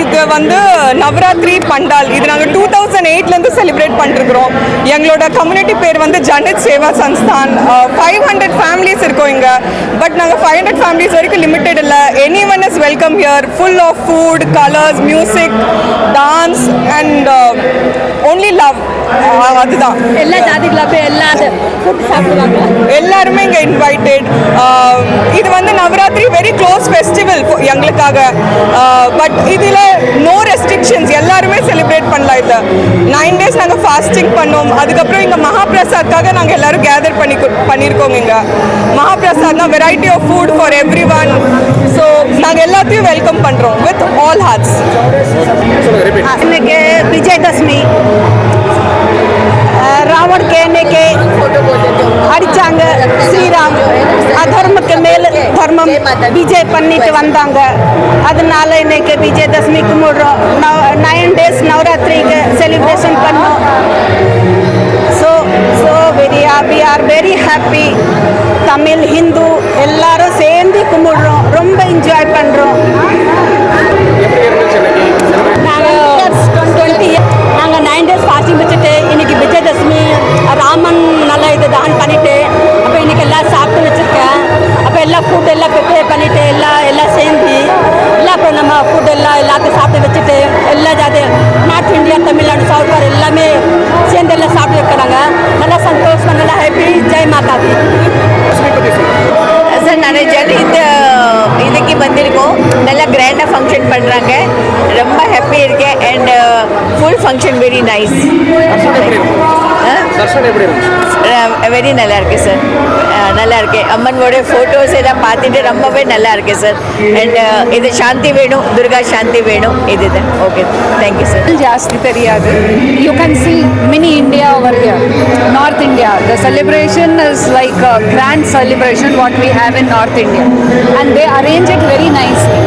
இது வந்து நவராத்திரி பண்டால். இது நாங்கள் டூ தௌசண்ட் எயிட்லேருந்து செலிப்ரேட் பண்ணிருக்கிறோம். எங்களோட கம்யூனிட்டி பேர் வந்து Janat Seva Sansthan. Five hundred families இருக்கோம் இங்கே. பட் நாங்கள் ஃபைவ் ஹண்ட்ரட் ஃபேமிலிஸ் வரைக்கும் லிமிட்டெட் இல்லை. Any one is welcome here full of food colours music dance and only love அதுதான். எல்லா ஜாதிகளை போய் எல்லா ஃபுட் சாப்பிடுவாங்க. எல்லாருமே இங்கே இன்வைட்டட் இது வந்து நவராத்திரி வெரி க்ளோஸ் ஃபெஸ்டிவல் எங்களுக்காக. பட் இதில் நோ ரெஸ்ட்ரிக்ஷன்ஸ் எல்லாருமே செலிப்ரேட் பண்ணலாம் இதை. நைன் டேஸ் நாங்கள் ஃபாஸ்டிங் பண்ணோம். அதுக்கப்புறம் இங்கே மகாபிரசாத்காக நாங்கள் எல்லாரும் கேதர் பண்ணி பண்ணியிருக்கோங்க இங்கே. மகாபிரசாத்னா variety of food for every one so நாங்கள் எல்லாத்தையும் வெல்கம் பண்ணுறோம் with all hearts ah, Ravan கேனைக்கு அடிச்சாங்க. ஸ்ரீராம் அதர்மக்கு மேல் தர்மம் விஜய் பண்ணிட்டு வந்தாங்க. அதனால இன்னைக்கு விஜயதசமி கும்பிடுறோம். நைன் டேஸ் நவராத்திரிக்கு செலிப்ரேஷன் பண்ணோம். So so very we are very happy Tamil Hindu எல்லாரும் சேர்ந்து கும்பிடுறோம். ரொம்ப என்ஜாய் பண்ணுறோம் ஃபுட் எல்லாம் ப்ரிப்பேர் பண்ணிட்டு எல்லாம் எல்லாம் சேர்ந்து எல்லாம் அப்புறம் நம்ம ஃபுட் எல்லாம் எல்லாத்தையும் சாப்பிட்டு வச்சுட்டு எல்லா ஜாதி நார்த் இந்தியா தமிழ்நாடு சவுத் வார் எல்லாமே சேர்ந்து எல்லாம் சாப்பிட்டு இருக்கிறாங்க நல்லா சந்தோஷமா நல்லா ஹாப்பி ஜெய் மாதா தி சார் நிறைய ஜன இந்த இதுக்கு வந்திருக்கோம். நல்லா கிராண்டாக ஃபங்க்ஷன் பண்ணுறாங்க ரொம்ப ஹாப்பி இருக்கேன். And full function very nice எப்படி இருந்துச்சு வெரி நல்லா இருக்கு சார் நல்லா இருக்கு அம்மனோடைய ஃபோட்டோஸ் எல்லாம் பார்த்துட்டு ரொம்பவே நல்லா இருக்கு சார் அண்ட் இது சாந்தி வேணும் துர்கா சாந்தி வேணும் இது தான் ஓகே தேங்க்யூ சார் ஜாஸ்தி தெரியாது you can see mini India over here north India the celebration is like grand celebration what we have in north India and they arrange it very nicely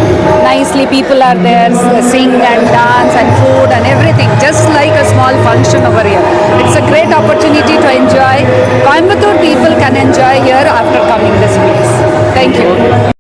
nicely people are there sing and dance and food and everything just like a small function over here it's a great opportunity to enjoy. Coimbatore people can enjoy here after coming this place. Thank you